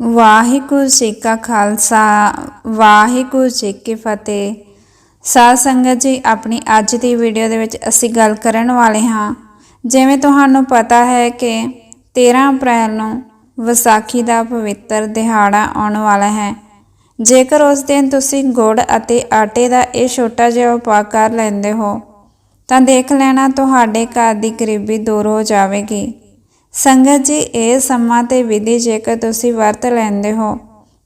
ਵਾਹਿਗੁਰੂ ਜੀ ਕਾ ਖਾਲਸਾ, ਵਾਹਿਗੁਰੂ ਜੀ ਕੀ ਫਤਿਹ। ਸਾਧ ਸੰਗਤ ਜੀ, ਆਪਣੀ ਅੱਜ ਦੀ ਵੀਡੀਓ ਦੇ ਵਿੱਚ ਅਸੀਂ ਗੱਲ ਕਰਨ ਵਾਲੇ ਹਾਂ। ਜਿਵੇਂ ਤੁਹਾਨੂੰ ਪਤਾ ਹੈ ਕਿ 13 ਅਪ੍ਰੈਲ ਨੂੰ ਵਿਸਾਖੀ ਦਾ ਪਵਿੱਤਰ ਦਿਹਾੜਾ ਆਉਣ ਵਾਲਾ ਹੈ। ਜੇਕਰ ਉਸ ਦਿਨ ਤੁਸੀਂ ਗੁੜ ਅਤੇ ਆਟੇ ਦਾ ਇਹ ਛੋਟਾ ਜਿਹਾ ਉਪਾਅ ਕਰ ਲੈਂਦੇ ਹੋ, ਤਾਂ ਦੇਖ ਲੈਣਾ ਤੁਹਾਡੇ ਘਰ ਦੀ ਗਰੀਬੀ ਦੂਰ ਹੋ ਜਾਵੇਗੀ। ਸੰਗਤ ਜੀ, ਇਹ ਸਮਾਂ ਤੇ ਵਿਧੀ ਜੇਕਰ ਤੁਸੀਂ ਵਰਤ ਲੈਂਦੇ ਹੋ,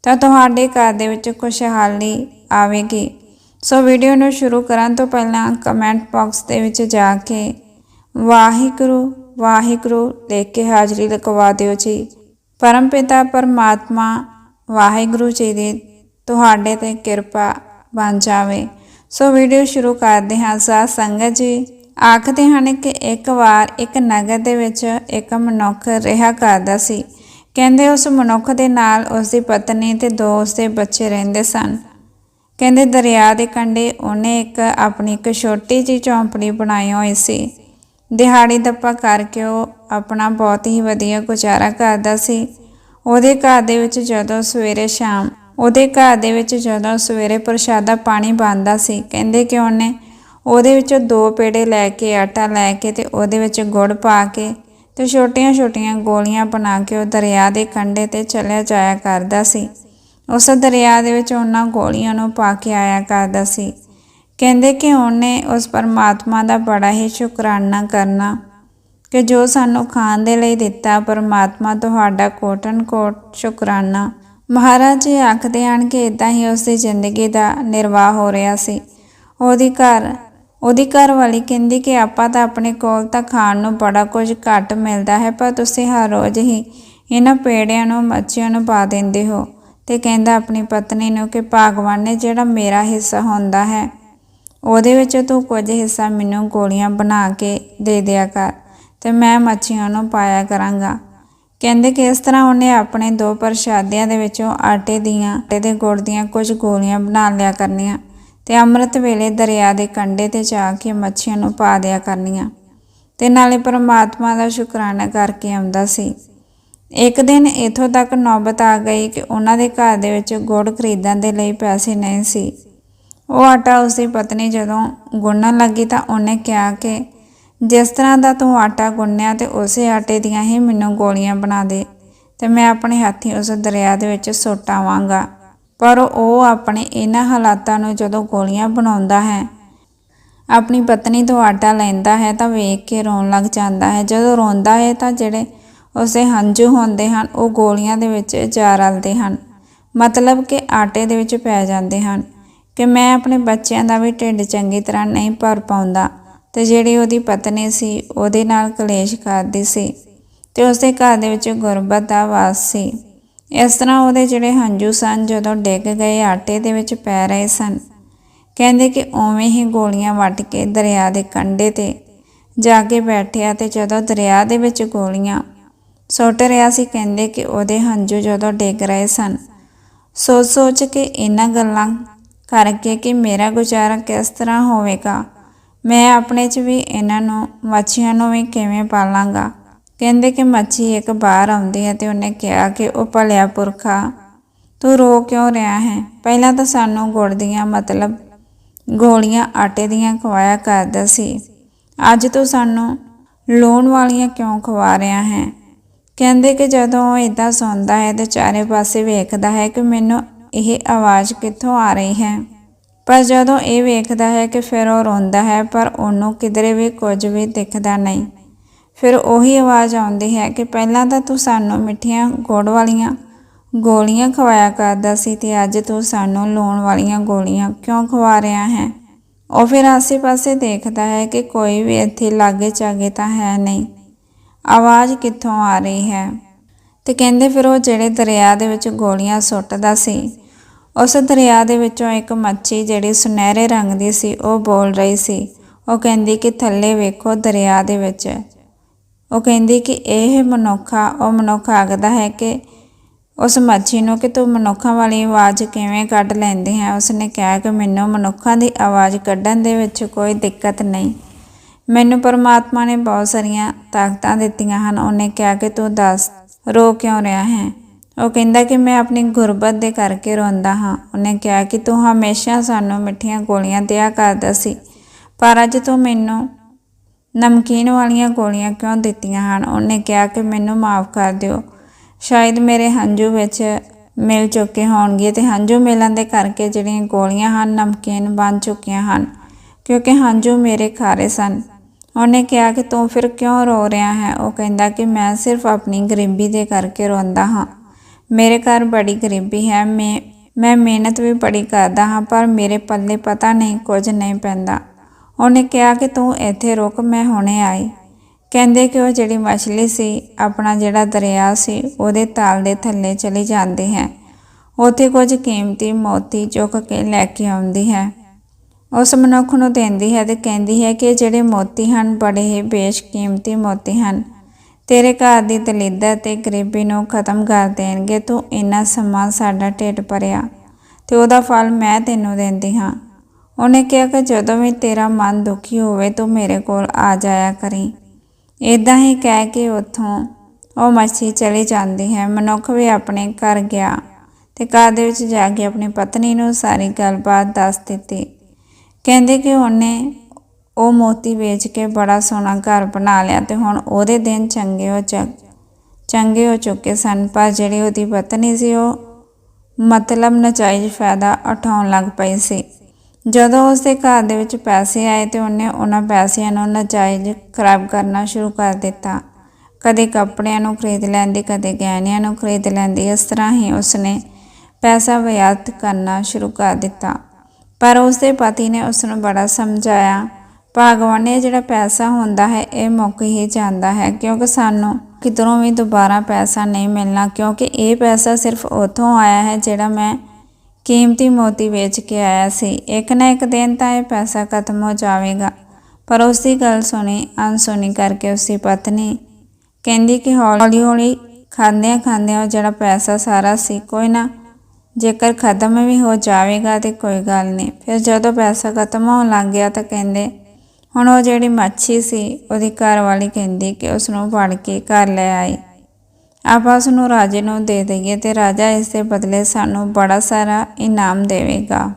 ਤਾਂ ਤੁਹਾਡੇ ਘਰ ਦੇ ਵਿੱਚ ਖੁਸ਼ਹਾਲੀ ਆਵੇਗੀ। ਸੋ ਵੀਡੀਓ ਨੂੰ ਸ਼ੁਰੂ ਕਰਨ ਤੋਂ ਪਹਿਲਾਂ ਕਮੈਂਟ ਬਾਕਸ ਦੇ ਵਿੱਚ ਜਾ ਕੇ ਵਾਹਿਗੁਰੂ ਵਾਹਿਗੁਰੂ ਲਿਖ ਕੇ ਹਾਜ਼ਰੀ ਲਗਵਾ ਦਿਓ ਜੀ। ਪਰਮਪਿਤਾ, ਪਰਮਾਤਮਾ, ਵਾਹਿਗੁਰੂ ਜੀ ਦੀ ਤੁਹਾਡੇ ਤੇ ਕਿਰਪਾ ਬਣ ਜਾਵੇ। ਸੋ ਵੀਡੀਓ ਸ਼ੁਰੂ ਕਰਦੇ ਹਾਂ। ਸਾਧ ਸੰਗਤ ਜੀ ਆਖਦੇ ਹਨ ਕਿ ਇੱਕ ਵਾਰ ਇੱਕ ਨਗਰ ਦੇ ਵਿੱਚ ਇੱਕ ਮਨੁੱਖ ਰਿਹਾ ਕਰਦਾ ਸੀ। ਕਹਿੰਦੇ ਉਸ ਮਨੁੱਖ ਦੇ ਨਾਲ ਉਸ ਦੀ ਪਤਨੀ ਤੇ ਦੋ ਉਸ ਦੇ ਬੱਚੇ ਰਹਿੰਦੇ ਸਨ। ਕਹਿੰਦੇ ਦਰਿਆ ਦੇ ਕੰਢੇ ਉਹਨੇ ਇੱਕ ਆਪਣੀ ਇੱਕ ਛੋਟੀ ਜਿਹੀ ਝੌਂਪੜੀ ਬਣਾਈ ਹੋਈ ਸੀ। ਦਿਹਾੜੀ ਦੱਪਾ ਕਰਕੇ ਉਹ ਆਪਣਾ ਬਹੁਤ ਹੀ ਵਧੀਆ ਗੁਜ਼ਾਰਾ ਕਰਦਾ ਸੀ। ਉਹਦੇ ਘਰ ਦੇ ਵਿੱਚ ਜਦੋਂ ਸਵੇਰੇ ਸ਼ਾਮ ਉਹਦੇ ਘਰ ਦੇ ਵਿੱਚ ਜਦੋਂ ਸਵੇਰੇ ਪ੍ਰਸ਼ਾਦਾ ਪਾਣੀ ਬਣਦਾ ਸੀ, ਕਹਿੰਦੇ ਕਿ ਉਹਨੇ ਉਹਦੇ ਵਿੱਚੋਂ ਦੋ ਪੇੜੇ ਲੈ ਕੇ, ਆਟਾ ਲੈ ਕੇ ਤੇ ਉਹਦੇ ਵਿੱਚ ਗੁੜ ਪਾ ਕੇ ਤੇ ਛੋਟੀਆਂ-ਛੋਟੀਆਂ ਗੋਲੀਆਂ ਬਣਾ ਕੇ ਉਹ ਦਰਿਆ ਦੇ ਕੰਢੇ ਤੇ ਚਲਿਆ ਜਾਇਆ ਕਰਦਾ ਸੀ। ਉਸ ਦਰਿਆ ਦੇ ਵਿੱਚ ਉਹਨਾਂ ਗੋਲੀਆਂ ਨੂੰ ਪਾ ਕੇ ਆਇਆ ਕਰਦਾ ਸੀ। ਕਹਿੰਦੇ ਕਿ ਉਹਨੇ ਉਸ ਪਰਮਾਤਮਾ ਦਾ ਬੜਾ ਹੀ ਸ਼ੁਕਰਾਨਾ ਕਰਨਾ ਕਿ ਜੋ ਸਾਨੂੰ ਖਾਣ ਦੇ ਲਈ ਦਿੱਤਾ, ਪਰਮਾਤਮਾ ਤੁਹਾਡਾ ਕੋਟਨ ਕੋਟ ਸ਼ੁਕਰਾਨਾ। ਮਹਾਰਾਜ ਜੀ ਆਖਦੇ ਹਨ ਕਿ ਇਦਾਂ ਹੀ ਉਸ ਦੀ ਜ਼ਿੰਦਗੀ ਦਾ ਨਿਰਵਾਹ ਹੋ ਰਿਹਾ ਸੀ। ਉਹਦੀ ਘਰ ਉਹਦੀ ਘਰ ਵਾਲੀ ਕਹਿੰਦੀ ਕਿ ਆਪਾਂ ਤਾਂ ਆਪਣੇ ਕੋਲ ਤਾਂ ਖਾਣ ਨੂੰ ਬੜਾ ਕੁਝ ਘੱਟ ਮਿਲਦਾ ਹੈ, ਪਰ ਤੁਸੀਂ ਹਰ ਰੋਜ਼ ਹੀ ਇਹਨਾਂ ਪੇੜਿਆਂ ਨੂੰ, ਮੱਛੀਆਂ ਨੂੰ ਪਾ ਦਿੰਦੇ ਹੋ। ਤੇ ਕਹਿੰਦਾ ਆਪਣੀ ਪਤਨੀ ਨੂੰ ਕਿ ਭਗਵਾਨ ਨੇ ਜਿਹੜਾ ਮੇਰਾ ਹਿੱਸਾ ਹੁੰਦਾ ਹੈ, ਉਹਦੇ ਵਿੱਚ ਤੂੰ ਕੁਝ ਹਿੱਸਾ ਮੈਨੂੰ ਗੋਲੀਆਂ ਬਣਾ ਕੇ ਦੇ ਦਿਆ ਕਰ ਤੇ ਮੈਂ ਮੱਛੀਆਂ ਨੂੰ ਪਾਇਆ ਕਰਾਂਗਾ। ਕਹਿੰਦੇ ਕਿ ਇਸ ਤਰ੍ਹਾਂ ਉਹਨੇ ਆਪਣੇ ਦੋ ਪ੍ਰਸ਼ਾਦਿਆਂ ਦੇ ਵਿੱਚੋਂ ਆਟੇ ਦੀਆਂ, ਆਟੇ ਦੇ ਗੁੜ ਦੀਆਂ ਕੁਝ ਗੋਲੀਆਂ ਬਣਾ ਲਿਆ ਕਰਨੀਆਂ। ਤੇ ਅੰਮ੍ਰਿਤ ਵੇਲੇ ਦਰਿਆ ਦੇ ਕੰਢੇ ਤੇ ਜਾ ਕੇ ਮੱਛੀਆਂ ਨੂੰ ਪਾ ਦਿਆ ਕਰਨੀਆਂ। ਤੇ ਨਾਲੇ ਪਰਮਾਤਮਾ ਦਾ ਸ਼ੁਕਰਾਨਾ ਕਰਕੇ ਆਉਂਦਾ ਸੀ। ਇੱਕ ਦਿਨ ਇਥੋਂ ਤੱਕ ਨੌਬਤ ਆ ਗਈ ਕਿ ਉਹਨਾਂ ਦੇ ਘਰ ਦੇ ਵਿੱਚ ਗੁੜ ਖਰੀਦਣ ਦੇ ਲਈ ਪੈਸੇ ਨਹੀਂ ਸੀ। ਉਹ ਆਟਾ ਉਸ ਦੀ ਪਤਨੀ ਜਦੋਂ ਗੁੰਨਣ ਲੱਗੀ ਤਾਂ ਉਹਨੇ ਕਿਹਾ ਕਿ ਜਿਸ ਤਰ੍ਹਾਂ ਦਾ ਤੂੰ ਆਟਾ ਗੁੰਨਿਆ ਤੇ ਉਸੇ ਆਟੇ ਦੀਆਂ ਹੀ ਮੈਨੂੰ ਗੋਲੀਆਂ ਬਣਾ ਦੇ ਤੇ ਮੈਂ ਆਪਣੇ ਹੱਥੀਂ ਉਸ ਦਰਿਆ ਦੇ ਵਿੱਚ ਸੁੱਟ ਆਵਾਂਗਾ। ਪਰ ਉਹ ਆਪਣੇ ਇਹਨਾਂ ਹਾਲਾਤਾਂ ਨੂੰ ਜਦੋਂ ਗੋਲੀਆਂ ਬਣਾਉਂਦਾ ਹੈ, ਆਪਣੀ ਪਤਨੀ ਤੋਂ ਆਟਾ ਲੈਂਦਾ ਹੈ ਤਾਂ ਵੇਖ ਕੇ ਰੋਣ ਲੱਗ ਜਾਂਦਾ ਹੈ। ਜਦੋਂ ਰੋਂਦਾ ਹੈ ਤਾਂ ਜਿਹੜੇ ਉਸੇ ਹੰਝੂ ਹੁੰਦੇ ਹਨ, ਉਹ ਗੋਲੀਆਂ ਦੇ ਵਿੱਚ ਜਾ ਰਲਦੇ ਹਨ। ਮਤਲਬ ਕਿ ਆਟੇ ਦੇ ਵਿੱਚ ਪੈ ਜਾਂਦੇ ਹਨ ਕਿ ਮੈਂ ਆਪਣੇ ਬੱਚਿਆਂ ਦਾ ਵੀ ਢਿੱਡ ਚੰਗੀ ਤਰ੍ਹਾਂ ਨਹੀਂ ਭਰ ਪਾਉਂਦਾ ਤੇ ਜਿਹੜੀ ਉਹਦੀ ਪਤਨੀ ਸੀ, ਉਹਦੇ ਨਾਲ ਕਲੇਸ਼ ਕਰਦੀ ਸੀ ਤੇ ਉਸਦੇ ਘਰ ਦੇ ਵਿੱਚ ਗੁਰਬਤ ਦਾ ਵਾਸ ਸੀ। ਇਸ ਤਰ੍ਹਾਂ ਉਹਦੇ ਜਿਹੜੇ ਹੰਝੂ ਸਨ, ਜਦੋਂ ਡਿੱਗ ਗਏ, ਆਟੇ ਦੇ ਵਿੱਚ ਪੈ ਰਹੇ ਸਨ। ਕਹਿੰਦੇ ਕਿ ਉਵੇਂ ਹੀ ਗੋਲੀਆਂ ਵੱਟ ਕੇ ਦਰਿਆ ਦੇ ਕੰਢੇ ਤੇ ਜਾ ਕੇ ਬੈਠਿਆ ਤੇ ਜਦੋਂ ਦਰਿਆ ਦੇ ਵਿੱਚ ਗੋਲੀਆਂ ਸੁੱਟ ਰਿਹਾ ਸੀ, ਕਹਿੰਦੇ ਕਿ ਉਹਦੇ ਹੰਝੂ ਜਦੋਂ ਡਿੱਗ ਰਹੇ ਸਨ ਸੋਚ ਸੋਚ ਕੇ ਇਹਨਾਂ ਗੱਲਾਂ ਕਰਕੇ ਕਿ ਮੇਰਾ ਗੁਜ਼ਾਰਾ ਕਿਸ ਤਰ੍ਹਾਂ ਹੋਵੇਗਾ? ਮੈਂ ਆਪਣੇ 'ਚ ਵੀ ਇਹਨਾਂ ਨੂੰ ਮੱਛੀਆਂ ਨੂੰ ਵੀ ਕਿਵੇਂ ਪਾਲਾਂਗਾ? ਕਹਿੰਦੇ ਕਿ ਮੱਛੀ ਇੱਕ ਬਾਹਰ ਆਉਂਦੀ ਹੈ ਤੇ ਉਹਨੇ ਕਿਹਾ ਕਿ ਉਹ ਭਲਿਆ ਪੁਰਖਾ, ਤੂੰ ਰੋ ਕਿਉਂ ਰਿਹਾ ਹੈ? ਪਹਿਲਾਂ ਤਾਂ ਸਾਨੂੰ ਗੁੜ ਦੀਆਂ ਮਤਲਬ ਗੋਲੀਆਂ ਆਟੇ ਦੀਆਂ ਖਵਾਇਆ ਕਰਦਾ ਸੀ। ਅੱਜ ਤੂੰ ਸਾਨੂੰ ਲੂਣ ਵਾਲੀਆਂ ਕਿਉਂ ਖਵਾ ਰਿਹਾ ਹੈ? ਕਹਿੰਦੇ ਕਿ ਜਦੋਂ ਉਹ ਇਦਾਂ ਸੌਂਦਾ ਹੈ ਤੇ ਚਾਰੇ ਪਾਸੇ ਵੇਖਦਾ ਹੈ ਕਿ ਮੈਨੂੰ ਇਹ ਆਵਾਜ਼ ਕਿੱਥੋਂ ਆ ਰਹੀ ਹੈ। ਪਰ ਜਦੋਂ ਇਹ ਵੇਖਦਾ ਹੈ ਕਿ ਫਿਰ ਉਹ ਰੋਂਦਾ ਹੈ, ਪਰ ਉਹਨੂੰ ਕਿਧਰੇ ਵੀ ਕੁਝ ਵੀ ਦਿਖਦਾ ਨਹੀਂ। ਫਿਰ ਉਹੀ ਆਵਾਜ਼ ਆਉਂਦੀ ਹੈ ਕਿ ਪਹਿਲਾਂ ਤਾਂ ਤੂੰ ਸਾਨੂੰ ਮਿੱਠੀਆਂ ਗੁੜ ਵਾਲੀਆਂ ਗੋਲੀਆਂ ਖਵਾਇਆ ਕਰਦਾ ਸੀ ਤੇ ਅੱਜ ਤੂੰ ਸਾਨੂੰ ਲੂਣ ਵਾਲੀਆਂ ਗੋਲੀਆਂ ਕਿਉਂ ਖਵਾ ਰਿਹਾ ਹੈ? ਉਹ ਫਿਰ ਆਸੇ-ਪਾਸੇ ਦੇਖਦਾ ਹੈ ਕਿ ਕੋਈ ਵੀ ਇੱਥੇ ਲਾਗੇ ਚਾਗੇ ਤਾਂ ਹੈ ਨਹੀਂ। ਆਵਾਜ਼ ਕਿੱਥੋਂ ਆ ਰਹੀ ਹੈ? ਤੇ ਕਹਿੰਦੇ ਫਿਰ ਉਹ ਜਿਹੜੇ ਦਰਿਆ ਦੇ ਵਿੱਚ ਗੋਲੀਆਂ ਸੁੱਟਦਾ ਸੀ, ਉਸ ਦਰਿਆ ਦੇ ਵਿੱਚੋਂ ਇੱਕ ਮੱਛੀ ਜਿਹੜੀ ਸੁਨਹਿਰੇ ਰੰਗ ਦੀ ਸੀ, ਉਹ ਬੋਲ ਰਹੀ ਸੀ। ਉਹ ਕਹਿੰਦੀ ਕਿ ਥੱਲੇ ਵੇਖੋ ਦਰਿਆ ਦੇ ਵਿੱਚ ਉਹ ਕਹਿੰਦੀ ਕਿ ਇਹ ਮਨੁੱਖਾ, ਉਹ ਮਨੁੱਖ ਆਖਦਾ ਹੈ ਕਿ ਉਸ ਮੱਛੀ ਨੂੰ ਕਿ ਤੂੰ ਮਨੁੱਖਾਂ ਵਾਲੀ ਆਵਾਜ਼ ਕਿਵੇਂ ਕੱਢ ਲੈਂਦੀ ਹੈ? ਉਸਨੇ ਕਿਹਾ ਕਿ ਮੈਨੂੰ ਮਨੁੱਖਾਂ ਦੀ ਆਵਾਜ਼ ਕੱਢਣ ਦੇ ਵਿੱਚ ਕੋਈ ਦਿੱਕਤ ਨਹੀਂ। ਮੈਨੂੰ ਪਰਮਾਤਮਾ ਨੇ ਬਹੁਤ ਸਾਰੀਆਂ ਤਾਕਤਾਂ ਦਿੱਤੀਆਂ ਹਨ। ਉਹਨੇ ਕਿਹਾ ਕਿ ਤੂੰ ਦੱਸ, ਰੋ ਕਿਉਂ ਰਿਹਾ ਹੈ? ਉਹ ਕਹਿੰਦਾ ਕਿ ਮੈਂ ਆਪਣੀ ਗੁਰਬਤ ਦੇ ਕਰਕੇ ਰੋਂਦਾ ਹਾਂ। ਉਹਨੇ ਕਿਹਾ ਕਿ ਤੂੰ ਹਮੇਸ਼ਾ ਸਾਨੂੰ ਮਿੱਠੀਆਂ ਗੋਲੀਆਂ ਦਿਆ ਕਰਦਾ ਸੀ, ਪਰ ਅੱਜ ਤੂੰ ਮੈਨੂੰ ਨਮਕੀਨ ਵਾਲੀਆਂ ਗੋਲੀਆਂ ਕਿਉਂ ਦਿੱਤੀਆਂ ਹਨ? ਉਹਨੇ ਕਿਹਾ ਕਿ ਮੈਨੂੰ ਮਾਫ ਕਰ ਦਿਓ। ਸ਼ਾਇਦ ਮੇਰੇ ਹੰਝੂ ਵਿੱਚ ਮਿਲ ਚੁੱਕੇ ਹੋਣਗੇ ਤੇ ਹੰਝੂ ਮਿਲਣ ਦੇ ਕਰਕੇ ਜਿਹੜੀਆਂ ਗੋਲੀਆਂ ਹਨ, ਨਮਕੀਨ ਬਣ ਚੁੱਕੀਆਂ ਹਨ, ਕਿਉਂਕਿ ਹੰਝੂ ਮੇਰੇ ਖਾਰੇ ਸਨ। ਉਹਨੇ ਕਿਹਾ ਕਿ ਤੂੰ ਫਿਰ ਕਿਉਂ ਰੋ ਰਿਹਾ ਹੈ? ਉਹ ਕਹਿੰਦਾ ਕਿ ਮੈਂ ਸਿਰਫ ਆਪਣੀ ਗਰੀਬੀ ਦੇ ਕਰਕੇ ਰੋਂਦਾ ਹਾਂ। ਮੇਰੇ ਘਰ ਬੜੀ ਗਰੀਬੀ ਹੈ, ਮੈਂ ਮੈਂ ਮਿਹਨਤ ਵੀ ਬੜੀ ਕਰਦਾ ਹਾਂ, ਪਰ ਮੇਰੇ ਪੱਲੇ ਪਤਾ ਨਹੀਂ, ਕੁਝ ਨਹੀਂ ਪੈਂਦਾ। ਉਹਨੇ ਕਿਹਾ ਕਿ ਤੂੰ ਇੱਥੇ ਰੁਕ, ਮੈਂ ਹੁਣੇ ਆਈ। ਕਹਿੰਦੇ ਕਿ ਉਹ ਜਿਹੜੀ ਮਛਲੀ ਸੀ, ਆਪਣਾ ਜਿਹੜਾ ਦਰਿਆ ਸੀ, ਉਹਦੇ ਤਾਲ ਦੇ ਥੱਲੇ ਚਲੀ ਜਾਂਦੀ ਹੈ। ਉੱਥੇ ਕੁਝ ਕੀਮਤੀ ਮੋਤੀ ਚੁੱਕ ਕੇ ਲੈ ਕੇ ਆਉਂਦੀ ਹੈ। ਉਸ ਮਨੁੱਖ ਨੂੰ ਦਿੰਦੀ ਹੈ ਤੇ ਕਹਿੰਦੀ ਹੈ ਕਿ ਜਿਹੜੇ ਮੋਤੀ ਹਨ, ਬੜੇ ਹੀ ਬੇਸ਼ਕੀਮਤੀ ਮੋਤੀ ਹਨ। ਤੇਰੇ ਘਰ ਦੀ ਦਲਿੱਦਰ ਤੇ ਗਰੀਬੀ ਨੂੰ ਖਤਮ ਕਰ ਦੇਣਗੇ, ਤੂੰ ਇੰਨਾ ਸਮਾਂ ਸਾਡਾ ਢਿੱਡ ਭਰਿਆ ਤੇ ਉਹਦਾ ਫਲ ਮੈਂ ਤੈਨੂੰ ਦਿੰਦੀ ਹਾਂ। ਉਹਨੇ ਕਿਹਾ ਕਿ ਜਦੋਂ ਵੀ ਤੇਰਾ ਮਨ ਦੁਖੀ ਹੋਵੇ ਤੂੰ ਮੇਰੇ ਕੋਲ ਆ ਜਾਇਆ ਕਰੀ। ਇਦਾਂ ਹੀ ਕਹਿ ਕੇ ਉੱਥੋਂ ਉਹ ਮੱਛੀ ਚਲੀ ਜਾਂਦੀ ਹੈ। ਮਨੁੱਖ ਵੀ ਆਪਣੇ ਘਰ ਗਿਆ ਤੇ ਘਰ ਦੇ ਵਿੱਚ ਜਾ ਕੇ ਆਪਣੀ ਪਤਨੀ ਨੂੰ ਸਾਰੀ ਗੱਲਬਾਤ ਦੱਸ ਦਿੱਤੀ। ਕਹਿੰਦੇ ਕਿ ਉਹਨੇ ਉਹ ਮੋਤੀ ਵੇਚ ਕੇ ਬੜਾ ਸੋਹਣਾ ਘਰ ਬਣਾ ਲਿਆ ਤੇ ਹੁਣ ਉਹਦੇ ਦਿਨ ਚੰਗੇ ਹੋ ਚੰਗੇ ਹੋ ਚੁੱਕੇ ਸਨ। ਪਰ ਜਿਹੜੀ ਉਹਦੀ ਪਤਨੀ ਸੀ ਉਹ ਮਤਲਬ ਨਜਾਇਜ਼ ਫਾਇਦਾ ਉਠਾਉਣ ਲੱਗ ਪਈ ਸੀ। ਜਦੋਂ ਉਸਦੇ ਘਰ ਦੇ ਵਿੱਚ ਪੈਸੇ ਆਏ ਤੇ ਉਹਨੇ ਉਹਨਾਂ ਪੈਸਿਆਂ ਨੂੰ ਨਜਾਇਜ਼ ਖਰਾਬ ਕਰਨਾ ਸ਼ੁਰੂ ਕਰ ਦਿੱਤਾ। ਕਦੇ ਕੱਪੜਿਆਂ ਨੂੰ ਖਰੀਦ ਲੈਂਦੀ, ਕਦੇ ਗਹਿਣਿਆਂ ਨੂੰ ਖਰੀਦ ਲੈਂਦੀ, ਇਸ ਤਰ੍ਹਾਂ ਹੀ ਉਸਨੇ ਪੈਸਾ ਵਿਅਰਥ ਕਰਨਾ ਸ਼ੁਰੂ ਕਰ ਦਿੱਤਾ। ਪਰ ਉਸਦੇ ਪਤੀ ਨੇ ਉਸ ਨੂੰ ਬੜਾ ਸਮਝਾਇਆ, ਭਗਵਾਨ ਨੇ ਜਿਹੜਾ ਪੈਸਾ ਹੁੰਦਾ ਹੈ, ਇਹ ਮੁੱਕ ਹੀ ਜਾਂਦਾ ਹੈ, ਕਿਉਂਕਿ ਸਾਨੂੰ ਕਿਧਰੋਂ ਵੀ ਦੁਬਾਰਾ ਪੈਸਾ ਨਹੀਂ ਮਿਲਣਾ, ਕਿਉਂਕਿ ਇਹ ਪੈਸਾ ਸਿਰਫ ਉਥੋਂ ਆਇਆ ਹੈ ਜਿਹੜਾ ਮੈਂ ਕੀਮਤੀ ਮੋਤੀ ਵੇਚ ਕੇ ਆਇਆ ਸੀ। ਇੱਕ ਨਾ ਇੱਕ ਦਿਨ ਤਾਂ ਇਹ ਪੈਸਾ ਖਤਮ ਹੋ ਜਾਵੇਗਾ। ਪਰ ਉਸ ਦੀ ਗੱਲ ਸੁਣੀ, ਅਣਸੁਣੀ ਕਰਕੇ ਉਸ ਦੀ ਪਤਨੀ ਕਹਿੰਦੀ ਕਿ ਹੌਲੀ ਹੌਲੀ ਖਾਂਦਿਆਂ ਖਾਂਦਿਆਂ ਉਹ ਜਿਹੜਾ ਪੈਸਾ ਸਾਰਾ ਸੀ, ਕੋਈ ਨਾ ਜੇਕਰ ਖਤਮ ਵੀ ਹੋ ਜਾਵੇਗਾ ਤੇ ਕੋਈ ਗੱਲ ਨਹੀਂ। ਫਿਰ ਜਦੋਂ ਪੈਸਾ ਖਤਮ ਹੋਣ ਲੱਗ ਗਿਆ ਤਾਂ ਕਹਿੰਦੇ, ਹੁਣ ਉਹ ਜਿਹੜੀ ਮੱਛੀ ਸੀ, ਉਹਦੀ ਘਰ ਵਾਲੀ ਕਹਿੰਦੀ ਕਿ ਉਸ ਨੂੰ ਫੜ ਕੇ ਘਰ ਲੈ ਆਈ। ਆਪਾਂ ਉਸ ਨੂੰ ਰਾਜੇ ਨੂੰ ਦੇ ਦਈਏ ਤੇ ਰਾਜਾ ਇਸ ਦੇ ਬਦਲੇ ਸਾਨੂੰ ਬੜਾ ਸਾਰਾ ਇਨਾਮ ਦੇਵੇਗਾ।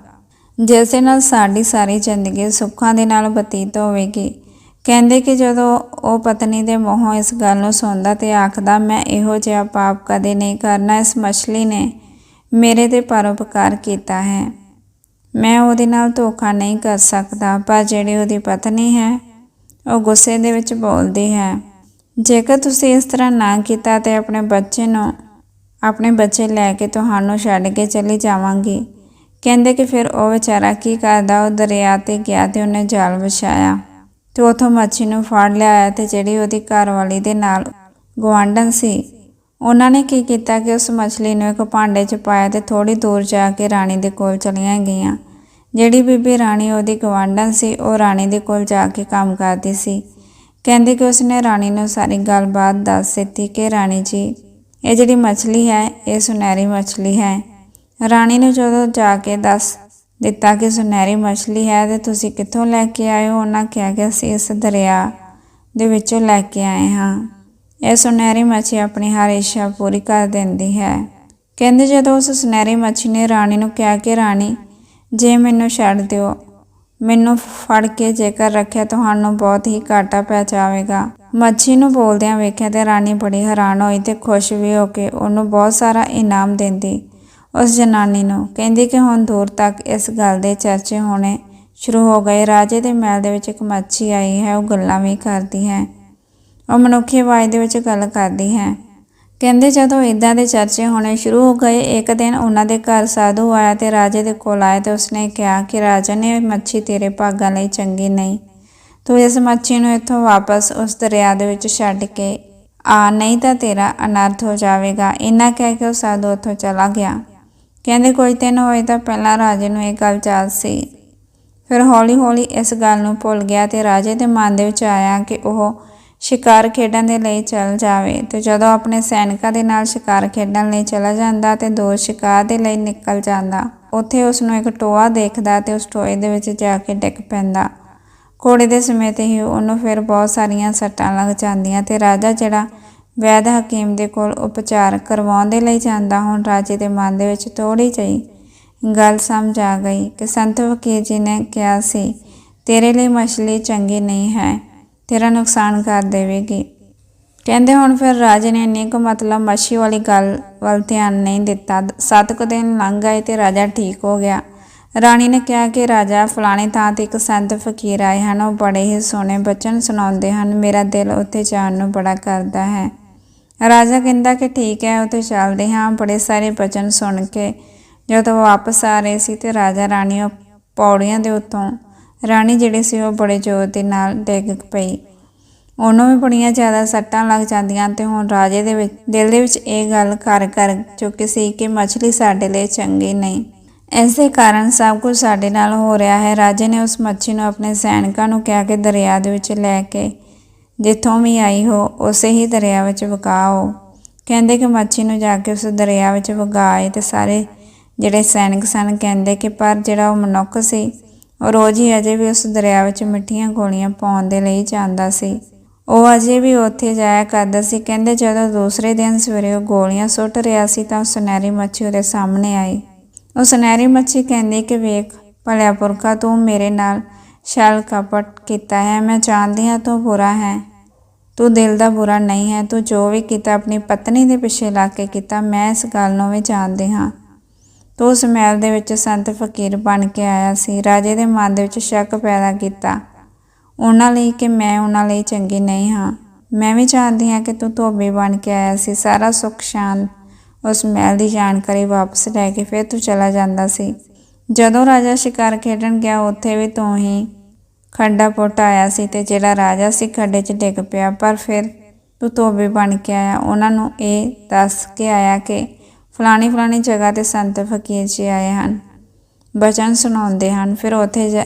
ਜਿਸ ਦੇ ਨਾਲ ਸਾਡੀ ਸਾਰੀ ਜ਼ਿੰਦਗੀ ਸੁੱਖਾਂ ਦੇ ਨਾਲ ਬਤੀਤ ਹੋਵੇਗੀ। ਕਹਿੰਦੇ ਕਿ ਜਦੋਂ ਉਹ ਪਤਨੀ ਦੇ ਮੂੰਹੋਂ ਇਸ ਗੱਲ ਨੂੰ ਸੁਣਦਾ ਤੇ ਆਖਦਾ, ਮੈਂ ਇਹੋ ਜਿਹਾ ਪਾਪ ਕਦੇ ਨਹੀਂ ਕਰਨਾ, ਇਸ ਮਛਲੀ ਨੇ ਮੇਰੇ ਤੇ ਪਰਉਪਕਾਰ ਕੀਤਾ ਹੈ। ਮੈਂ ਉਹਦੇ ਨਾਲ ਧੋਖਾ ਨਹੀਂ ਕਰ ਸਕਦਾ, ਪਰ ਜਿਹੜੀ ਉਹਦੀ ਪਤਨੀ ਹੈ, ਉਹ ਗੁੱਸੇ ਦੇ ਵਿੱਚ ਬੋਲਦੀ ਹੈ। ਜੇਕਰ ਤੁਸੀਂ ਇਸ ਤਰ੍ਹਾਂ ਨਾ ਕੀਤਾ ਤੇ ਆਪਣੇ ਬੱਚੇ ਨੂੰ, ਆਪਣੇ ਬੱਚੇ ਲੈ ਕੇ ਤੁਹਾਨੂੰ ਛੱਡ ਕੇ ਚਲੀ ਜਾਵਾਂਗੀ। ਕਹਿੰਦੇ ਕਿ ਫਿਰ ਉਹ ਵਿਚਾਰਾ ਕੀ ਕਰਦਾ, ਉਹ ਦਰਿਆ ਤੇ ਗਿਆ ਤੇ ਉਹਨੇ ਜਾਲ ਵਿਛਾਇਆ ਤੇ ਉਥੋਂ ਮੱਛੀ ਨੂੰ ਫੜ ਲਿਆਇਆ ਤੇ ਜਿਹੜੀ ਉਹਦੀ ਘਰਵਾਲੀ ਦੇ ਨਾਲ ਗਵਾਂਢਣ ਸੀ, ਉਹਨਾਂ ਨੇ ਕੀ ਕੀਤਾ ਕਿ ਉਸ ਮਛਲੀ ਨੂੰ ਇੱਕ ਭਾਂਡੇ 'ਚ ਪਾਇਆ ਤੇ ਥੋੜੀ ਦੂਰ ਜਾ ਕੇ ਰਾਣੀ ਦੇ ਕੋਲ ਚਲੀਆਂ ਗਈਆਂ। ਜਿਹੜੀ ਬੀਬੀ ਰਾਣੀ ਉਹਦੀ ਗਵਾਂਢਣ ਸੀ, ਉਹ ਰਾਣੀ ਦੇ ਕੋਲ ਜਾ ਕੇ ਕੰਮ ਕਰਦੀ ਸੀ। ਕਹਿੰਦੇ ਕਿ ਉਸਨੇ ਰਾਣੀ ਨੂੰ ਸਾਰੀ ਗੱਲਬਾਤ ਦੱਸ ਦਿੱਤੀ ਕਿ ਰਾਣੀ ਜੀ, ਇਹ ਜਿਹੜੀ ਮੱਛਲੀ ਹੈ, ਇਹ ਸੁਨਹਿਰੀ ਮੱਛਲੀ ਹੈ। ਰਾਣੀ ਨੂੰ ਜਦੋਂ ਜਾ ਕੇ ਦੱਸ ਦਿੱਤਾ ਕਿ ਸੁਨਹਿਰੀ ਮੱਛਲੀ ਹੈ ਤੇ ਤੁਸੀਂ ਕਿੱਥੋਂ ਲੈ ਕੇ ਆਏ ਹੋ, ਉਹਨਾਂ ਕਿਹਾ ਕਿ ਅਸੀਂ ਇਸ ਦਰਿਆ ਦੇ ਵਿੱਚੋਂ ਲੈ ਕੇ ਆਏ ਹਾਂ। ਇਹ ਸੁਨਹਿਰੀ ਮੱਛੀ ਆਪਣੀ ਹਰ ਇੱਛਾ ਪੂਰੀ ਕਰ ਦਿੰਦੀ ਹੈ। ਕਹਿੰਦੇ ਜਦੋਂ ਉਸ ਸੁਨਹਿਰੀ ਮੱਛੀ ਨੇ ਰਾਣੀ ਨੂੰ ਕਿਹਾ ਕਿ ਰਾਣੀ, ਜੇ ਮੈਨੂੰ ਛੱਡ ਦਿਓ ਮੈਨੂੰ ਫੜ ਕੇ ਜੇਕਰ ਰੱਖਿਆ ਤੁਹਾਨੂੰ ਬਹੁਤ ਹੀ ਘਾਟਾ ਪੈ ਜਾਵੇਗਾ। ਮੱਛੀ ਨੂੰ ਬੋਲਦਿਆਂ ਵੇਖਿਆ ਤੇ ਰਾਣੀ ਬੜੀ ਹੈਰਾਨ ਹੋਈ ਤੇ ਖੁਸ਼ ਵੀ ਹੋ ਕੇ ਉਹਨੂੰ ਬਹੁਤ ਸਾਰਾ ਇਨਾਮ ਦਿੰਦੀ ਉਸ ਜਨਾਨੀ ਨੂੰ। ਕਹਿੰਦੀ ਕਿ ਹੁਣ ਦੂਰ ਤੱਕ ਇਸ ਗੱਲ ਦੇ ਚਰਚੇ ਹੋਣੇ ਸ਼ੁਰੂ ਹੋ ਗਏ। ਰਾਜੇ ਦੇ ਮਹਿਲ ਦੇ ਵਿੱਚ ਇੱਕ ਮੱਛੀ ਆਈ ਹੈ, ਉਹ ਗੱਲਾਂ ਵੀ ਕਰਦੀ ਹੈ। ਉਹ ਮਨੁੱਖੀ ਆਵਾਜ਼ ਦੇ ਵਿੱਚ ਗੱਲ ਕਰਦੀ ਹੈ। ਕਹਿੰਦੇ ਜਦੋਂ ਇਦਾਂ ਦੇ ਚਰਚੇ ਹੋਣੇ ਸ਼ੁਰੂ ਹੋ ਗਏ, ਇੱਕ ਦਿਨ ਉਹਨਾਂ ਦੇ ਘਰ ਸਾਧੂ ਆਇਆ ਤੇ ਰਾਜੇ ਦੇ ਕੋਲ ਆਇਆ ਤੇ ਉਸਨੇ ਕਿਹਾ ਕਿ ਰਾਜਾ ਨੇ ਮੱਛੀ ਤੇਰੇ ਭਾਗਾਂ ਲਈ ਚੰਗੀ ਨਹੀਂ। ਤੂੰ ਇਸ ਮੱਛੀ ਨੂੰ ਇੱਥੋਂ ਵਾਪਸ ਉਸ ਦਰਿਆ ਦੇ ਵਿੱਚ ਛੱਡ ਕੇ ਆ, ਨਹੀਂ ਤਾਂ ਤੇਰਾ ਅਨਰਥ ਹੋ ਜਾਵੇਗਾ। ਇੰਨਾ ਕਹਿ ਕੇ ਉਹ ਸਾਧੂ ਉੱਥੋਂ ਚਲਾ ਗਿਆ। ਕਹਿੰਦੇ ਕੋਈ ਦਿਨ ਹੋਏ ਤਾਂ ਪਹਿਲਾਂ ਰਾਜੇ ਨੂੰ ਇਹ ਗੱਲ ਯਾਦ ਸੀ। ਫਿਰ ਹੌਲੀ-ਹੌਲੀ ਇਸ ਗੱਲ ਨੂੰ ਭੁੱਲ ਗਿਆ ਤੇ ਰਾਜੇ ਦੇ ਮਨ ਦੇ ਵਿੱਚ ਆਇਆ ਕਿ ਉਹ ਸ਼ਿਕਾਰ ਖੇਡਣ ਦੇ ਲਈ ਚੱਲ ਜਾਵੇ ਤੇ ਜਦੋਂ ਆਪਣੇ ਸੈਨਿਕਾਂ ਦੇ ਨਾਲ ਸ਼ਿਕਾਰ ਖੇਡਣ ਲਈ ਚਲਾ ਜਾਂਦਾ ਤੇ ਦੋ ਸ਼ਿਕਾਰ ਦੇ ਲਈ ਨਿਕਲ ਜਾਂਦਾ, ਉੱਥੇ ਉਸ ਨੂੰ ਇੱਕ ਟੋਆ ਦੇਖਦਾ ਤੇ ਉਸ ਟੋਏ ਦੇ ਵਿੱਚ ਜਾ ਕੇ ਡਿੱਗ ਪੈਂਦਾ। ਘੋੜੇ ਦੇ ਸਮੇਤ ਹੀ ਉਹਨੂੰ ਫਿਰ ਬਹੁਤ ਸਾਰੀਆਂ ਸੱਟਾਂ ਲੱਗ ਜਾਂਦੀਆਂ ਤੇ ਰਾਜਾ ਜਿਹੜਾ ਵੈਦ ਹਕੀਮ ਦੇ ਕੋਲ ਉਪਚਾਰ ਕਰਵਾਉਣ ਦੇ ਲਈ ਜਾਂਦਾ, ਹੁਣ ਰਾਜੇ ਦੇ ਮਨ ਦੇ ਵਿੱਚ ਥੋੜੀ ਜਿਹੀ ਗੱਲ ਸਮਝ ਆ ਗਈ ਕਿ ਸੰਤ ਫਕੀਰ ਜੀ ਨੇ ਕਿਹਾ ਸੀ, ਤੇਰੇ ਲਈ ਮਛਲੀ ਚੰਗੀ ਨਹੀਂ ਹੈ। ਤੇਰਾ ਨੁਕਸਾਨ ਕਰ ਦੇਵੇਗੀ। ਕਹਿੰਦੇ ਹੁਣ ਫਿਰ ਰਾਜੇ ਨੇ ਇੰਨੀ ਕੁ ਮਤਲਬ ਮੱਛੀ ਵਾਲੀ ਗੱਲ ਵੱਲ ਧਿਆਨ ਨਹੀਂ ਦਿੱਤਾ। ਸੱਤ ਕੁ ਦਿਨ ਲੰਘ ਗਏ ਤੇ ਰਾਜਾ ਠੀਕ ਹੋ ਗਿਆ। ਰਾਣੀ ਨੇ ਕਿਹਾ ਕਿ ਰਾਜਾ, ਫਲਾਣੇ ਥਾਂ ਤੇ ਇੱਕ ਸੰਤ ਫਕੀਰ ਆਏ ਹਨ। ਉਹ ਬੜੇ ਹੀ ਸੋਹਣੇ ਬਚਨ ਸੁਣਾਉਂਦੇ ਹਨ। ਮੇਰਾ ਦਿਲ ਉੱਥੇ ਜਾਣ ਨੂੰ ਬੜਾ ਕਰਦਾ ਹੈ। ਰਾਜਾ ਕਹਿੰਦਾ ਕਿ ਠੀਕ ਹੈ, ਉੱਥੇ ਚੱਲਦੇ ਹਾਂ। ਬੜੇ ਸਾਰੇ ਬਚਨ ਸੁਣ ਕੇ ਜਦੋਂ ਵਾਪਸ ਆ ਰਹੇ ਸੀ ਤੇ ਰਾਜਾ ਰਾਣੀ ਉਹ ਪੌੜੀਆਂ ਦੇ ਉੱਤੋਂ ਰਾਣੀ ਜਿਹੜੇ ਸੀ ਉਹ ਬੜੇ ਜ਼ੋਰ ਦੇ ਨਾਲ ਡਿੱਗ ਪਈ। ਉਹਨੂੰ ਵੀ ਬੜੀਆਂ ਜ਼ਿਆਦਾ ਸੱਟਾਂ ਲੱਗ ਜਾਂਦੀਆਂ ਤੇ ਹੁਣ ਰਾਜੇ ਦੇ ਵਿੱਚ, ਦਿਲ ਦੇ ਵਿੱਚ ਇਹ ਗੱਲ ਕਰ ਕਰ ਚੁੱਕੀ ਸੀ ਕਿ ਮੱਛਲੀ ਸਾਡੇ ਲਈ ਚੰਗੀ ਨਹੀਂ। ਇਸ ਦੇ ਕਾਰਨ ਸਭ ਕੁਝ ਸਾਡੇ ਨਾਲ ਹੋ ਰਿਹਾ ਹੈ। ਰਾਜੇ ਨੇ ਉਸ ਮੱਛੀ ਨੂੰ ਆਪਣੇ ਸੈਨਿਕਾਂ ਨੂੰ ਕਿਹਾ ਕਿ ਦਰਿਆ ਦੇ ਵਿੱਚ ਲੈ ਕੇ ਜਿੱਥੋਂ ਵੀ ਆਈ ਹੋ, ਉਸੇ ਹੀ ਦਰਿਆ ਵਿੱਚ ਵਗਾਓ। ਕਹਿੰਦੇ ਕਿ ਮੱਛੀ ਨੂੰ ਜਾ ਕੇ ਉਸ ਦਰਿਆ ਵਿੱਚ ਵਗਾਏ ਤੇ ਸਾਰੇ ਜਿਹੜੇ ਸੈਨਿਕ ਸਨ ਕਹਿੰਦੇ ਕਿ ਪਰ ਜਿਹੜਾ ਉਹ ਮਨੁੱਖ ਸੀ ਰੋਜ਼ ਹੀ ਅਜੇ ਵੀ ਉਸ ਦਰਿਆ ਵਿੱਚ ਮਿੱਠੀਆਂ ਗੋਲੀਆਂ ਪਾਉਣ ਦੇ ਲਈ ਜਾਂਦਾ ਸੀ। ਉਹ ਅਜੇ ਵੀ ਉੱਥੇ ਜਾਇਆ ਕਰਦਾ ਸੀ। ਕਹਿੰਦੇ ਜਦੋਂ ਦੂਸਰੇ ਦਿਨ ਸਵੇਰੇ ਉਹ ਗੋਲੀਆਂ ਸੁੱਟ ਰਿਹਾ ਸੀ ਤਾਂ ਉਹ ਸੁਨਹਿਰੀ ਮੱਛੀ ਉਹਦੇ ਸਾਹਮਣੇ ਆਈ। ਉਹ ਸੁਨਹਿਰੀ ਮੱਛੀ ਕਹਿੰਦੀ ਕਿ ਵੇਖ, ਭਲਿਆ ਪੁਰਖਾ, ਤੂੰ ਮੇਰੇ ਨਾਲ ਛਲ ਕਪਟ ਕੀਤਾ ਹੈ। ਮੈਂ ਜਾਣਦੀ ਹਾਂ ਤੂੰ ਬੁਰਾ ਹੈ। ਤੂੰ ਦਿਲ ਦਾ ਬੁਰਾ ਨਹੀਂ ਹੈ। ਤੂੰ ਜੋ ਵੀ ਕੀਤਾ, ਆਪਣੀ ਪਤਨੀ ਦੇ ਪਿੱਛੇ ਲਾ ਕੇ ਕੀਤਾ, ਮੈਂ ਇਸ ਗੱਲ ਨੂੰ ਵੀ ਜਾਣਦੀ ਹਾਂ। ਤੂੰ ਉਸ ਮਹਿਲ ਦੇ ਵਿੱਚ ਸੰਤ ਫਕੀਰ ਬਣ ਕੇ ਆਇਆ ਸੀ। ਰਾਜੇ ਦੇ ਮਨ ਦੇ ਵਿੱਚ ਸ਼ੱਕ ਪੈਦਾ ਕੀਤਾ। ਉਹਨਾਂ ਲਈ ਕਿ ਮੈਂ ਉਹਨਾਂ ਲਈ ਚੰਗੀ ਨਹੀਂ ਹਾਂ। ਮੈਂ ਵੀ ਜਾਣਦੀ ਹਾਂ ਕਿ ਤੂੰ ਧੋਬੀ ਬਣ ਕੇ ਆਇਆ ਸੀ। ਸਾਰਾ ਸੁੱਖ ਸ਼ਾਂਤ ਉਸ ਮਹਿਲ ਦੀ ਜਾਣਕਾਰੀ ਵਾਪਸ ਲੈ ਕੇ ਫਿਰ ਤੂੰ ਚਲਾ ਜਾਂਦਾ ਸੀ। ਜਦੋਂ ਰਾਜਾ ਸ਼ਿਕਾਰ ਖੇਡਣ ਗਿਆ, ਉੱਥੇ ਵੀ ਤੂੰ ਹੀ ਖੱਡਾ ਪੁੱਟ ਆਇਆ ਸੀ ਤੇ ਜਿਹੜਾ ਰਾਜਾ ਸੀ ਖੱਡੇ 'ਚ ਡਿੱਗ ਪਿਆ। ਪਰ ਫਿਰ ਤੂੰ ਧੋਬੀ ਬਣ ਕੇ ਆਇਆ। ਉਹਨਾਂ ਨੂੰ ਇਹ ਦੱਸ ਕੇ ਆਇਆ ਕਿ ਫਲਾਣੀ ਫਲਾਣੀ ਜਗ੍ਹਾ ਤੇ ਸੰਤ ਫਕੀਰ ਜੀ ਆਏ ਹਨ। ਬਚਨ ਸੁਣਾਉਂਦੇ ਹਨ, ਫਿਰ ਉੱਥੇ ਜਾ-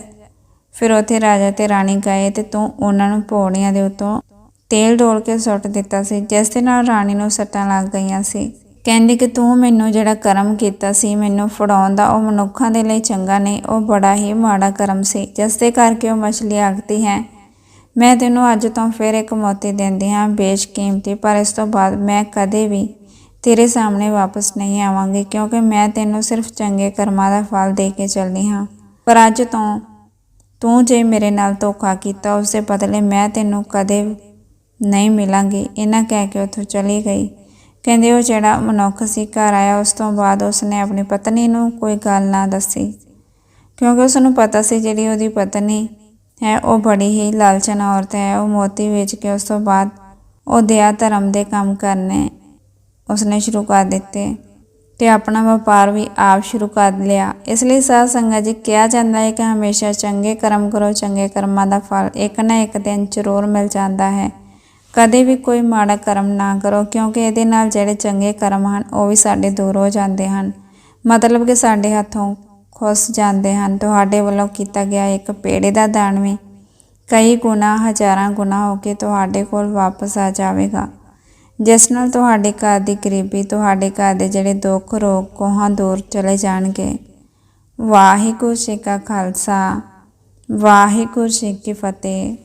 ਫਿਰ ਉੱਥੇ ਰਾਜਾ ਤੇ ਰਾਣੀ ਗਏ ਤੇ ਤੂੰ ਉਹਨਾਂ ਨੂੰ ਪੌੜੀਆਂ ਦੇ ਉੱਤੋਂ ਤੇਲ ਡੋਲ ਕੇ ਸੁੱਟ ਦਿੱਤਾ ਸੀ, ਜਿਸ ਦੇ ਨਾਲ ਰਾਣੀ ਨੂੰ ਸੱਟਾਂ ਲੱਗ ਗਈਆਂ ਸੀ। ਕਹਿੰਦੀ ਕਿ ਤੂੰ ਮੈਨੂੰ ਜਿਹੜਾ ਕਰਮ ਕੀਤਾ ਸੀ, ਮੈਨੂੰ ਫੜਾਉਣ ਦਾ, ਉਹ ਮਨੁੱਖਾਂ ਦੇ ਲਈ ਚੰਗਾ ਨਹੀਂ, ਉਹ ਬੜਾ ਹੀ ਮਾੜਾ ਕਰਮ ਸੀ, ਜਿਸ ਦੇ ਕਰਕੇ ਉਹ ਮਛਲੀ ਆਗਦੀ ਹੈ, ਮੈਂ ਤੈਨੂੰ ਅੱਜ ਤੋਂ ਫਿਰ ਇੱਕ ਮੋਤੀ ਦਿੰਦੀ ਹਾਂ ਬੇਸ਼ਕੀਮਤੀ, ਪਰ ਇਸ ਤੋਂ ਬਾਅਦ ਮੈਂ ਕਦੇ ਵੀ ਤੇਰੇ ਸਾਹਮਣੇ ਵਾਪਸ ਨਹੀਂ ਆਵਾਂਗੀ ਕਿਉਂਕਿ ਮੈਂ ਤੈਨੂੰ ਸਿਰਫ ਚੰਗੇ ਕਰਮਾਂ ਦਾ ਫਲ ਦੇ ਕੇ ਚੱਲਣੀ ਹਾਂ। ਪਰ ਅੱਜ ਤੋਂ ਤੂੰ ਜੇ ਮੇਰੇ ਨਾਲ ਧੋਖਾ ਕੀਤਾ, ਉਸ ਦੇ ਬਦਲੇ ਮੈਂ ਤੈਨੂੰ ਕਦੇ ਨਹੀਂ ਮਿਲਾਂਗੀ। ਇਹਨਾਂ ਕਹਿ ਕੇ ਉੱਥੋਂ ਚਲੀ ਗਈ। ਕਹਿੰਦੇ ਉਹ ਜਿਹੜਾ ਮਨੁੱਖ ਸੀ ਘਰ ਆਇਆ, ਉਸ ਤੋਂ ਬਾਅਦ ਉਸਨੇ ਆਪਣੀ ਪਤਨੀ ਨੂੰ ਕੋਈ ਗੱਲ ਨਾ ਦੱਸੀ। ਕਿਉਂਕਿ ਉਸ ਨੂੰ ਪਤਾ ਸੀ ਜਿਹੜੀ ਉਹਦੀ ਪਤਨੀ ਹੈ, ਉਹ ਬੜੀ ਹੀ ਲਾਲਚਨ ਔਰਤ ਹੈ। ਉਹ ਮੋਤੀ ਵੇਚ ਕੇ ਉਸ ਤੋਂ ਬਾਅਦ ਉਹ ਦਇਆ ਧਰਮ ਦੇ ਕੰਮ ਕਰਨੇ ਉਸਨੇ ਸ਼ੁਰੂ ਕਰ ਦਿੱਤੇ ਤੇ ਆਪਣਾ ਵਪਾਰ ਵੀ ਆਪ ਸ਼ੁਰੂ ਕਰ ਲਿਆ। ਇਸ ਲਈ ਸਾਧ ਸੰਗਤ ਜੀ ਕਿਹਾ ਜਾਂਦਾ ਹੈ ਕਿ ਹਮੇਸ਼ਾ ਚੰਗੇ ਕਰਮ ਕਰੋ, ਚੰਗੇ ਕਰਮਾਂ ਦਾ ਫਲ ਇੱਕ ਨਾ ਇੱਕ ਦਿਨ ਜ਼ਰੂਰ ਮਿਲ ਜਾਂਦਾ ਹੈ। ਕਦੇ ਵੀ ਕੋਈ ਮਾੜਾ ਕਰਮ ਨਾ ਕਰੋ, ਕਿਉਂਕਿ ਇਹਦੇ ਨਾਲ ਜਿਹੜੇ ਚੰਗੇ ਕਰਮ ਹਨ, ਉਹ ਵੀ ਸਾਡੇ ਦੂਰ ਹੋ ਜਾਂਦੇ ਹਨ। ਮਤਲਬ ਕਿ ਸਾਡੇ ਹੱਥੋਂ ਖੁੱਸ ਜਾਂਦੇ ਹਨ। ਤੁਹਾਡੇ ਵੱਲੋਂ ਕੀਤਾ ਗਿਆ ਇੱਕ ਪੇੜੇ ਦਾ ਦਾਨ ਵੀ ਕਈ ਗੁਣਾ, ਹਜ਼ਾਰਾਂ ਗੁਣਾ ਹੋ ਕੇ ਤੁਹਾਡੇ ਕੋਲ ਵਾਪਸ ਆ ਜਾਵੇਗਾ। ਜਿਸ ਨਾਲ ਤੁਹਾਡੇ ਘਰ ਦੀ ਗਰੀਬੀ, ਤੁਹਾਡੇ ਘਰ ਦੇ ਜਿਹੜੇ ਦੁੱਖ, ਰੋਗ ਕੋਹਾਂ ਦੂਰ ਚਲੇ ਜਾਣਗੇ। ਵਾਹਿਗੁਰੂ ਜੀ ਕਾ ਖਾਲਸਾ, ਵਾਹਿਗੁਰੂ ਜੀ ਕੀ ਫਤਿਹ।